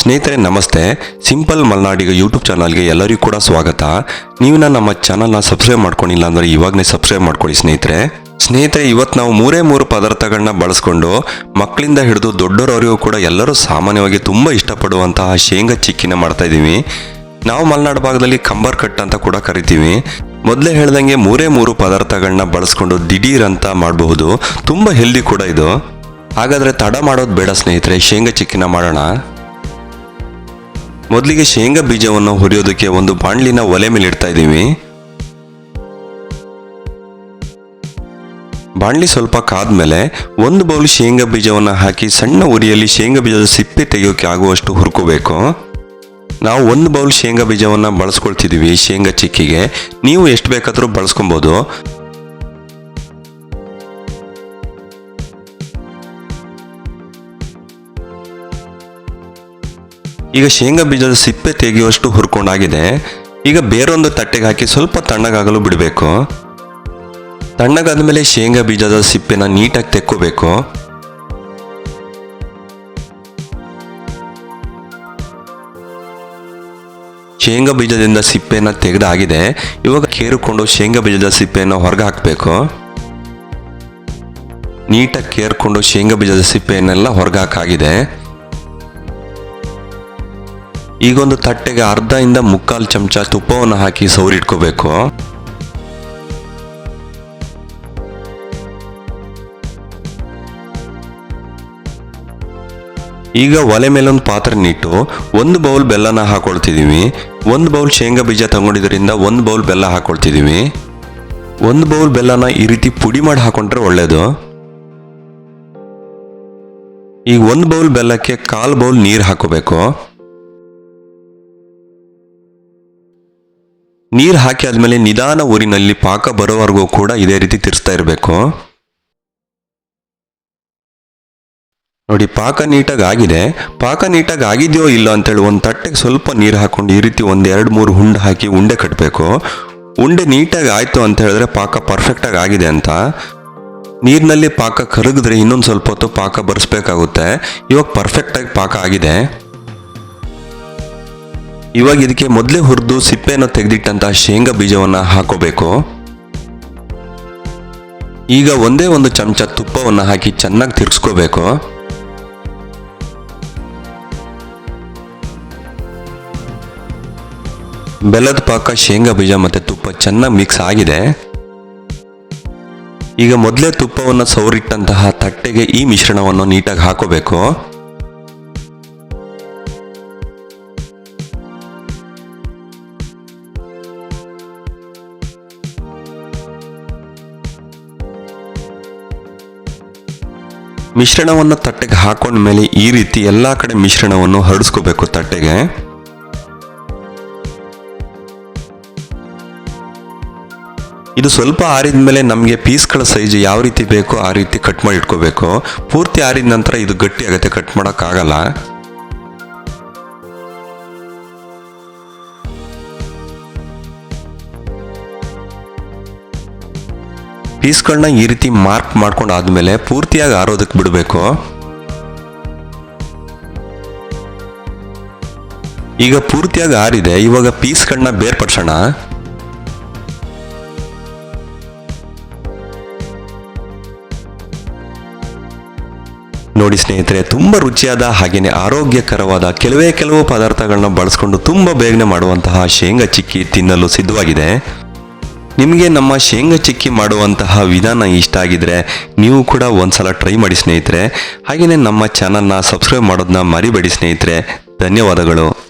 ಸ್ನೇಹಿತರೆ, ನಮಸ್ತೆ. Simple ಮಲ್ನಾಡಿಗ YouTube ಚಾನಲ್ಗೆ ಎಲ್ಲರಿಗೂ ಕೂಡ ಸ್ವಾಗತ. ನೀವು ನಮ್ಮ ಚಾನಲ್ನ ಸಬ್ಸ್ಕ್ರೈಬ್ ಮಾಡ್ಕೊಂಡಿಲ್ಲ ಅಂದರೆ ಇವಾಗಲೇ ಸಬ್ಸ್ಕ್ರೈಬ್ ಮಾಡ್ಕೊಳ್ಳಿ ಸ್ನೇಹಿತರೆ. ಸ್ನೇಹಿತರೆ ಇವತ್ತು ನಾವು ಮೂರೇ ಮೂರು ಪದಾರ್ಥಗಳನ್ನ ಬಳಸ್ಕೊಂಡು ಮಕ್ಕಳಿಂದ ಹಿಡಿದು ದೊಡ್ಡವರವರಿಗೂ ಕೂಡ ಎಲ್ಲರೂ ಸಾಮಾನ್ಯವಾಗಿ ತುಂಬ ಇಷ್ಟಪಡುವಂತಹ ಶೇಂಗಾ ಚಿಕ್ಕಿನ ಮಾಡ್ತಾ ಇದ್ದೀವಿ. ನಾವು ಮಲೆನಾಡು ಭಾಗದಲ್ಲಿ ಕಂಬರ್ ಕಟ್ ಅಂತ ಕೂಡ ಕರಿತೀವಿ. ಮೊದಲೇ ಹೇಳ್ದಂಗೆ ಮೂರೇ ಮೂರು ಪದಾರ್ಥಗಳನ್ನ ಬಳಸ್ಕೊಂಡು ದಿಢೀರ್ ಅಂತ ಮಾಡಬಹುದು. ತುಂಬ ಹೆಲ್ದಿ ಕೂಡ ಇದು. ಹಾಗಾದರೆ ತಡ ಮಾಡೋದು ಬೇಡ ಸ್ನೇಹಿತರೆ, ಶೇಂಗಾ ಚಿಕ್ಕಿನ ಮಾಡೋಣ. ಮೊದಲಿಗೆ ಶೇಂಗಾ ಬೀಜವನ್ನು ಹುರಿಯೋದಕ್ಕೆ ಒಂದು ಬಾಣಲಿನ ಒಲೆ ಮೇಲೆ ಇಡ್ತಾ ಇದ್ದೀವಿ. ಬಾಣಲಿ ಸ್ವಲ್ಪ ಕಾದ್ಮೇಲೆ ಒಂದು ಬೌಲ್ ಶೇಂಗಾ ಬೀಜವನ್ನು ಹಾಕಿ ಸಣ್ಣ ಉರಿಯಲ್ಲಿ ಶೇಂಗಾ ಬೀಜದ ಸಿಪ್ಪೆ ತೆಗೆಯೋಕೆ ಆಗುವಷ್ಟು ಹುರ್ಕೋಬೇಕು. ನಾವು ಒಂದು ಬೌಲ್ ಶೇಂಗಾ ಬೀಜವನ್ನು ಬಳಸ್ಕೊಳ್ತಿದ್ದೀವಿ ಶೇಂಗಾ ಚಿಕ್ಕಿಗೆ. ನೀವು ಎಷ್ಟು ಬೇಕಾದರೂ ಬಳಸ್ಕೊಬೋದು. ಈಗ ಶೇಂಗಾ ಬೀಜದ ಸಿಪ್ಪೆ ತೆಗೆಯುವಷ್ಟು ಹುರ್ಕೊಂಡಾಗಿದೆ. ಈಗ ಬೇರೊಂದು ತಟ್ಟೆಗೆ ಹಾಕಿ ಸ್ವಲ್ಪ ತಣ್ಣಗಾಗಲು ಬಿಡಬೇಕು. ತಣ್ಣಗಾದ ಮೇಲೆ ಶೇಂಗಾ ಬೀಜದ ಸಿಪ್ಪೆನ ನೀಟಾಗಿ ತೆಕ್ಕೋಬೇಕು. ಶೇಂಗಾ ಬೀಜದಿಂದ ಸಿಪ್ಪೆನ ತೆಗೆದಾಗಿದೆ. ಇವಾಗ ಕೇರುಕೊಂಡು ಶೇಂಗಾ ಬೀಜದ ಸಿಪ್ಪೆಯನ್ನು ಹೊರಗೆ ಹಾಕಬೇಕು. ನೀಟಾಗಿ ಕೇರ್ಕೊಂಡು ಶೇಂಗಾ ಬೀಜದ ಸಿಪ್ಪೆಯನ್ನೆಲ್ಲ ಹೊರಗೆ ಹಾಕಾಗಿದೆ. ಈಗೊಂದು ತಟ್ಟೆಗೆ ಅರ್ಧ ಇಂದ ಮುಕ್ಕಾಲು ಚಮಚ ತುಪ್ಪವನ್ನು ಹಾಕಿ ಸೌರಿಟ್ಕೋಬೇಕು. ಈಗ ಒಲೆ ಮೇಲೊಂದು ಪಾತ್ರೆನಿಟ್ಟು ಒಂದು ಬೌಲ್ ಬೆಲ್ಲನ ಹಾಕೊಳ್ತಿದ್ದೀವಿ ಒಂದು ಬೌಲ್ ಶೇಂಗಾ ಬೀಜ ತಗೊಂಡಿದ್ರಿಂದ ಒಂದು ಬೌಲ್ ಬೆಲ್ಲ ಹಾಕೊಳ್ತಿದ್ದೀವಿ ಒಂದು ಬೌಲ್ ಬೆಲ್ಲನ ಈ ರೀತಿ ಪುಡಿ ಮಾಡಿ ಹಾಕೊಂಡ್ರೆ ಒಳ್ಳೇದು. ಈಗ ಒಂದು ಬೌಲ್ ಬೆಲ್ಲಕ್ಕೆ ಕಾಲು ಬೌಲ್ ನೀರು ಹಾಕೋಬೇಕು. ನೀರು ಹಾಕಿ ಆದಮೇಲೆ ನಿಧಾನ ಊರಿನಲ್ಲಿ ಪಾಕ ಬರೋವರೆಗೂ ಕೂಡ ಇದೇ ರೀತಿ ತಿರ್ಸ್ತಾ ಇರಬೇಕು. ನೋಡಿ, ಪಾಕ ನೀಟಾಗಿ ಆಗಿದೆ. ಪಾಕ ನೀಟಾಗಿ ಆಗಿದೆಯೋ ಇಲ್ಲ ಅಂತೇಳಿ ಒಂದು ತಟ್ಟೆಗೆ ಸ್ವಲ್ಪ ನೀರು ಹಾಕೊಂಡು ಈ ರೀತಿ ಒಂದು ಎರಡು ಮೂರು ಹುಂಡೆ ಹಾಕಿ ಉಂಡೆ ಕಟ್ಟಬೇಕು ಉಂಡೆ ನೀಟಾಗಿ ಆಯಿತು ಅಂತ ಹೇಳಿದ್ರೆ ಪಾಕ ಪರ್ಫೆಕ್ಟಾಗಿ ಆಗಿದೆ ಅಂತ. ನೀರಿನಲ್ಲಿ ಪಾಕ ಕರಗಿದ್ರೆ ಇನ್ನೊಂದು ಸ್ವಲ್ಪ ಹೊತ್ತು ಪಾಕ ಬರೆಸ್ಬೇಕಾಗುತ್ತೆ. ಇವಾಗ ಪರ್ಫೆಕ್ಟಾಗಿ ಪಾಕ ಆಗಿದೆ. ಇವಾಗ ಇದಕ್ಕೆ ಮೊದಲೇ ಹುರಿದು ಸಿಪ್ಪೆಯನ್ನು ತೆಗೆದಿಟ್ಟಂತಹ ಶೇಂಗಾ ಬೀಜವನ್ನು ಹಾಕೋಬೇಕು. ಈಗ ಒಂದೇ ಒಂದು ಚಮಚ ತುಪ್ಪವನ್ನು ಹಾಕಿ ಚೆನ್ನಾಗಿ ತಿರ್ಗಿಸ್ಕೋಬೇಕು ಬೆಲ್ಲದ ಪಾಕ, ಶೇಂಗಾ ಬೀಜ ಮತ್ತು ತುಪ್ಪ ಚೆನ್ನಾಗಿ ಮಿಕ್ಸ್ ಆಗಿದೆ. ಈಗ ಮೊದಲೇ ತುಪ್ಪವನ್ನು ಸವರಿಟ್ಟಂತಹ ತಟ್ಟೆಗೆ ಈ ಮಿಶ್ರಣವನ್ನು ನೀಟಾಗಿ ಹಾಕೋಬೇಕು. ಮಿಶ್ರಣವನ್ನು ತಟ್ಟೆಗೆ ಹಾಕೊಂಡ ಮೇಲೆ ಈ ರೀತಿ ಎಲ್ಲ ಕಡೆ ಮಿಶ್ರಣವನ್ನು ಹರಡಿಸ್ಕೋಬೇಕು ತಟ್ಟೆಗೆ. ಇದು ಸ್ವಲ್ಪ ಆರಿದ ಮೇಲೆ ನಮಗೆ ಪೀಸ್ಗಳ ಸೈಜ್ ಯಾವ ರೀತಿ ಬೇಕೋ ಆ ರೀತಿ ಕಟ್ ಮಾಡಿ ಇಟ್ಕೋಬೇಕು. ಪೂರ್ತಿ ಆರಿದ ನಂತರ ಇದು ಗಟ್ಟಿ ಆಗುತ್ತೆ ಕಟ್ ಮಾಡೋಕ್ಕಾಗಲ್ಲ. ಪೀಸ್ಗಳನ್ನ ಈ ರೀತಿ ಮಾರ್ಕ್ ಮಾಡ್ಕೊಂಡು ಆದ್ಮೇಲೆ ಪೂರ್ತಿಯಾಗಿ ಆರೋದಕ್ಕೆ ಬಿಡಬೇಕು. ಈಗ ಪೂರ್ತಿಯಾಗಿ ಆರಿದೆ, ಇವಾಗ ಪೀಸ್ಗಳನ್ನ ಬೇರ್ಪಡಿಸೋಣ. ನೋಡಿ ಸ್ನೇಹಿತರೆ, ತುಂಬ ರುಚಿಯಾದ ಹಾಗೆಯೇ ಆರೋಗ್ಯಕರವಾದ ಕೆಲವೇ ಕೆಲವು ಪದಾರ್ಥಗಳನ್ನ ಬಳಸ್ಕೊಂಡು ತುಂಬ ಬೇಗನೆ ಮಾಡುವಂತಹ ಶೇಂಗಾ ಚಿಕ್ಕಿ ತಿನ್ನಲು ಸಿದ್ಧವಾಗಿದೆ. ನಿಮಗೆ ನಮ್ಮ ಶೇಂಗಾ ಚಿಕ್ಕಿ ಮಾಡುವಂತಹ ವಿಧಾನ ಇಷ್ಟ ಆಗಿದ್ರೆ ನೀವು ಕೂಡ ಒಂದ್ಸಲ ಟ್ರೈ ಮಾಡಿ ಸ್ನೇಹಿತರೆ. ಹಾಗೆಯೇ ನಮ್ಮ ಚಾನಲ್ನ ಸಬ್ಸ್ಕ್ರೈಬ್ ಮಾಡೋದನ್ನ ಮರಿಬೇಡಿ ಸ್ನೇಹಿತರೆ. ಧನ್ಯವಾದಗಳು.